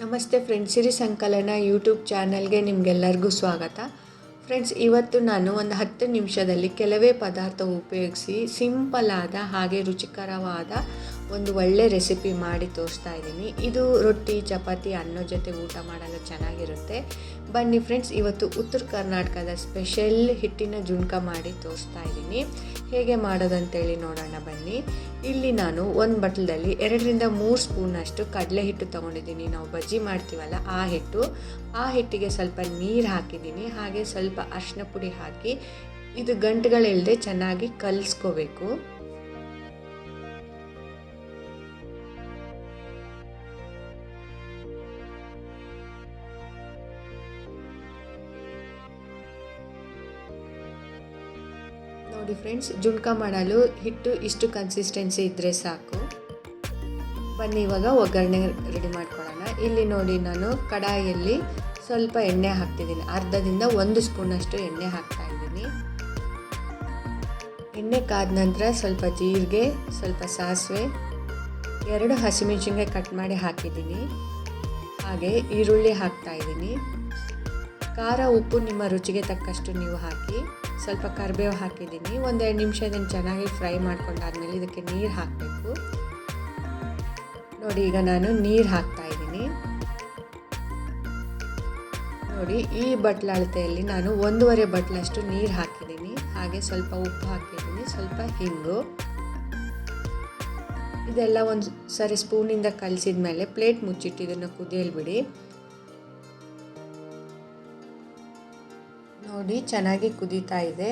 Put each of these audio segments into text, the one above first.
ನಮಸ್ತೆ ಫ್ರೆಂಡ್ಸ್, ಸಿರಿ ಸಂಕಲನ ಯೂಟ್ಯೂಬ್ ಚಾನಲ್ಗೆ ನಿಮಗೆಲ್ಲರಿಗೂ ಸ್ವಾಗತ. ಫ್ರೆಂಡ್ಸ್, ಇವತ್ತು ನಾನು ಒಂದು ಹತ್ತು ನಿಮಿಷದಲ್ಲಿ ಕೆಲವೇ ಪದಾರ್ಥ ಉಪಯೋಗಿಸಿ ಸಿಂಪಲ್ ಆದ ಹಾಗೆ ರುಚಿಕರವಾದ ಒಂದು ಒಳ್ಳೆ ರೆಸಿಪಿ ಮಾಡಿ ತೋರಿಸ್ತಾ ಇದ್ದೀನಿ. ಇದು ರೊಟ್ಟಿ, ಚಪಾತಿ ಅನ್ನೋ ಜೊತೆ ಊಟ ಮಾಡಲು ಚೆನ್ನಾಗಿರುತ್ತೆ. ಬನ್ನಿ ಫ್ರೆಂಡ್ಸ್ ಇವತ್ತು ಉತ್ತರ ಕರ್ನಾಟಕದ ಸ್ಪೆಷಲ್ ಹಿಟ್ಟಿನ ಜುಣ್ಕ ಮಾಡಿ ತೋರಿಸ್ತಾ ಇದ್ದೀನಿ. ಹೇಗೆ ಮಾಡೋದಂತೇಳಿ ನೋಡೋಣ ಬನ್ನಿ. ಇಲ್ಲಿ ನಾನು ಒಂದು ಬಟ್ಲದಲ್ಲಿ ಎರಡರಿಂದ ಮೂರು ಸ್ಪೂನಷ್ಟು ಕಡಲೆ ಹಿಟ್ಟು ತೊಗೊಂಡಿದ್ದೀನಿ. ನಾವು ಬಜ್ಜಿ ಮಾಡ್ತೀವಲ್ಲ ಆ ಹಿಟ್ಟು. ಆ ಹಿಟ್ಟಿಗೆ ಸ್ವಲ್ಪ ನೀರು ಹಾಕಿದ್ದೀನಿ. ಹಾಗೆ ಸ್ವಲ್ಪ ಅರಿಶಿನ ಪುಡಿ ಹಾಕಿ ಇದು ಗಂಟುಗಳಿಲ್ಲದೆ ಚೆನ್ನಾಗಿ ಕಲಿಸ್ಕೋಬೇಕು. ನೋಡಿ ಫ್ರೆಂಡ್ಸ್ ಜುಣ್ಕ ಮಾಡಲು ಹಿಟ್ಟು ಇಷ್ಟು ಕನ್ಸಿಸ್ಟೆನ್ಸಿ ಇದ್ದರೆ ಸಾಕು. ಬನ್ನಿ, ಇವಾಗ ಒಗ್ಗರಣೆ ರೆಡಿ ಮಾಡ್ಕೊಳ್ಳೋಣ. ಇಲ್ಲಿ ನೋಡಿ ನಾನು ಕಡಾಯಿಯಲ್ಲಿ ಸ್ವಲ್ಪ ಎಣ್ಣೆ ಹಾಕ್ತಿದ್ದೀನಿ. ಅರ್ಧದಿಂದ ಒಂದು ಸ್ಪೂನಷ್ಟು ಎಣ್ಣೆ ಹಾಕ್ತಾ ಇದ್ದೀನಿ. ಎಣ್ಣೆ ಕಾದ ನಂತರ ಸ್ವಲ್ಪ ಜೀರಿಗೆ, ಸ್ವಲ್ಪ ಸಾಸಿವೆ, ಎರಡು ಹಸಿಮೆಣಸಿನ್ಕಾಯಿ ಕಟ್ ಮಾಡಿ ಹಾಕಿದ್ದೀನಿ. ಹಾಗೆ ಈರುಳ್ಳಿ ಹಾಕ್ತಾ ಇದ್ದೀನಿ. ಖಾರ ಉಪ್ಪು ನಿಮ್ಮ ರುಚಿಗೆ ತಕ್ಕಷ್ಟು ನೀವು ಹಾಕಿ, ಸ್ವಲ್ಪ ಕರಿಬೇವು ಹಾಕಿದ್ದೀನಿ. ಒಂದೆರಡು ನಿಮಿಷ ಇದನ್ನು ಚೆನ್ನಾಗಿ ಫ್ರೈ ಮಾಡ್ಕೊಂಡಾದ್ಮೇಲೆ ಇದಕ್ಕೆ ನೀರು ಹಾಕಬೇಕು. ನೋಡಿ, ಈಗ ನಾನು ನೀರು ಹಾಕ್ತಾ ಇದ್ದೀನಿ. ನೋಡಿ, ಈ ಬಟ್ಲ ಅಳತೆಯಲ್ಲಿ ನಾನು ಒಂದೂವರೆ ಬಟ್ಲಷ್ಟು ನೀರು ಹಾಕಿದ್ದೀನಿ. ಹಾಗೆ ಸ್ವಲ್ಪ ಉಪ್ಪು ಹಾಕಿದ್ದೀನಿ, ಸ್ವಲ್ಪ ಹಿಂಗು. ಇದೆಲ್ಲ ಒಂದು ಸರಿ ಸ್ಪೂನಿಂದ ಕಲಸಿದ ಮೇಲೆ ಪ್ಲೇಟ್ ಮುಚ್ಚಿಟ್ಟು ಇದನ್ನು ಕುದಿಯಲು ನೋಡಿ, ಚೆನ್ನಾಗಿ ಕುದೀತಾ ಇದೆ.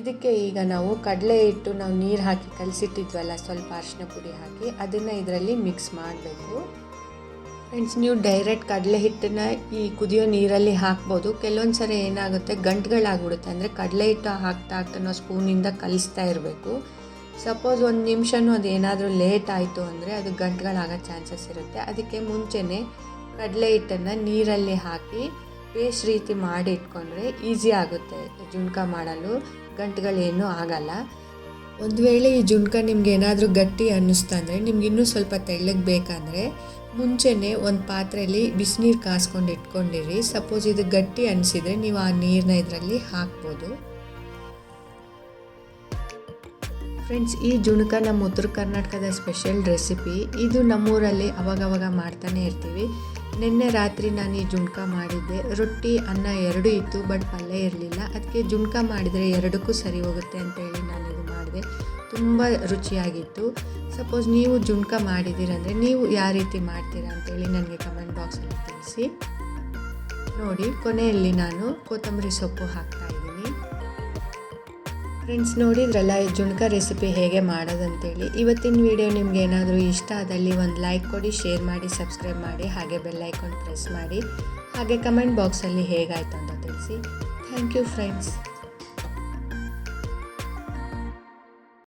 ಇದಕ್ಕೆ ಈಗ ನಾವು ಕಡಲೆ ಹಿಟ್ಟು ನಾವು ನೀರು ಹಾಕಿ ಕಲಸಿಟ್ಟಿದ್ವಲ್ಲ, ಸ್ವಲ್ಪ ಅರಿಶಿನ ಪುಡಿ ಹಾಕಿ ಅದನ್ನು ಇದರಲ್ಲಿ ಮಿಕ್ಸ್ ಮಾಡಬೇಕು. ಫ್ರೆಂಡ್ಸ್ ನೀವು ಡೈರೆಕ್ಟ್ ಕಡಲೆ ಹಿಟ್ಟನ್ನು ಈ ಕುದಿಯೋ ನೀರಲ್ಲಿ ಹಾಕ್ಬೋದು. ಕೆಲವೊಂದು ಸರಿ ಏನಾಗುತ್ತೆ, ಗಂಟುಗಳಾಗ್ಬಿಡುತ್ತೆ. ಅಂದರೆ ಕಡಲೆ ಹಿಟ್ಟು ಹಾಕ್ತಾ ಹಾಕ್ತಾ ನಾವು ಸ್ಪೂನಿಂದ ಕಲಿಸ್ತಾ ಇರಬೇಕು. ಸಪೋಸ್ ಒಂದು ನಿಮಿಷನೂ ಅದು ಏನಾದರೂ ಲೇಟ್ ಆಯಿತು ಅಂದರೆ ಅದು ಗಂಟುಗಳಾಗೋ ಚಾನ್ಸಸ್ ಇರುತ್ತೆ. ಅದಕ್ಕೆ ಮುಂಚೆನೇ ಕಡಲೆ ಹಿಟ್ಟನ್ನು ನೀರಲ್ಲಿ ಹಾಕಿ ಪೇಸ್ಟ್ ರೀತಿ ಮಾಡಿ ಇಟ್ಕೊಂಡ್ರೆ ಈಸಿ ಆಗುತ್ತೆ ಜುಣ್ಕ ಮಾಡಲು. ಗಂಟುಗಳೇನೂ ಆಗಲ್ಲ. ಒಂದು ವೇಳೆ ಈ ಜುಣ್ಕ ನಿಮ್ಗೆ ಏನಾದರೂ ಗಟ್ಟಿ ಅನ್ನಿಸ್ತಾ ಅಂದರೆ ನಿಮ್ಗೆ ಇನ್ನೂ ಸ್ವಲ್ಪ ತೆಳ್ಳಗೆ ಬೇಕಂದರೆ ಮುಂಚೆನೇ ಒಂದು ಪಾತ್ರೆಯಲ್ಲಿ ಬಿಸಿನೀರು ಕಾಸ್ಕೊಂಡು ಇಟ್ಕೊಂಡಿರಿ. ಸಪೋಸ್ ಇದು ಗಟ್ಟಿ ಅನಿಸಿದರೆ ನೀವು ಆ ನೀರನ್ನ ಇದರಲ್ಲಿ ಹಾಕ್ಬೋದು. ಫ್ರೆಂಡ್ಸ್, ಈ ಜುಣಕ ನಮ್ಮ ಉತ್ತರ ಕರ್ನಾಟಕದ ಸ್ಪೆಷಲ್ ರೆಸಿಪಿ ಇದು ನಮ್ಮೂರಲ್ಲಿ ಅವಾಗವಾಗ ಮಾಡ್ತಾನೆ ಇರ್ತೀವಿ. ನಿನ್ನೆ ರಾತ್ರಿ ನಾನು ಈ ಜುಣಕ ಮಾಡಿದ್ದೆ. ರೊಟ್ಟಿ, ಅನ್ನ ಎರಡೂ ಇತ್ತು ಬಟ್ ಪಲ್ಯ ಇರಲಿಲ್ಲ. ಅದಕ್ಕೆ ಜುಣಕ ಮಾಡಿದರೆ ಎರಡಕ್ಕೂ ಸರಿ ಹೋಗುತ್ತೆ ಅಂತೇಳಿ ನಾನು ಇದು ಮಾಡಿದೆ. ತುಂಬ ರುಚಿಯಾಗಿತ್ತು. ಸಪೋಸ್ ನೀವು ಜುಣಕ ಮಾಡಿದ್ದೀರಂದರೆ ನೀವು ಯಾವ ರೀತಿ ಮಾಡ್ತೀರಾ ಅಂತೇಳಿ ನನಗೆ ಕಮೆಂಟ್ ಬಾಕ್ಸಲ್ಲಿ ತಿಳಿಸಿ. ನೋಡಿ, ಕೊನೆಯಲ್ಲಿ ನಾನು ಕೊತ್ತಂಬರಿ ಸೊಪ್ಪು ಹಾಕ್ತಾ ಫ್ರೆಂಡ್ಸ್, ನೋಡಿದ್ರಲ್ಲ ಈ ಜುಣ್ಕ ರೆಸಿಪಿ ಹೇಗೆ ಮಾಡೋದಂತೇಳಿ. ಇವತ್ತಿನ ವಿಡಿಯೋ ನಿಮ್ಗೆ ಏನಾದರೂ ಇಷ್ಟ ಆದಲ್ಲಿ ಒಂದು ಲೈಕ್ ಕೊಡಿ, ಶೇರ್ ಮಾಡಿ, ಸಬ್ಸ್ಕ್ರೈಬ್ ಮಾಡಿ, ಹಾಗೆ ಬೆಲ್ ಐಕಾನ್ ಪ್ರೆಸ್ ಮಾಡಿ. ಹಾಗೆ ಕಮೆಂಟ್ ಬಾಕ್ಸಲ್ಲಿ ಹೇಗಾಯಿತು ಅಂತ ತಿಳಿಸಿ. Thank you friends.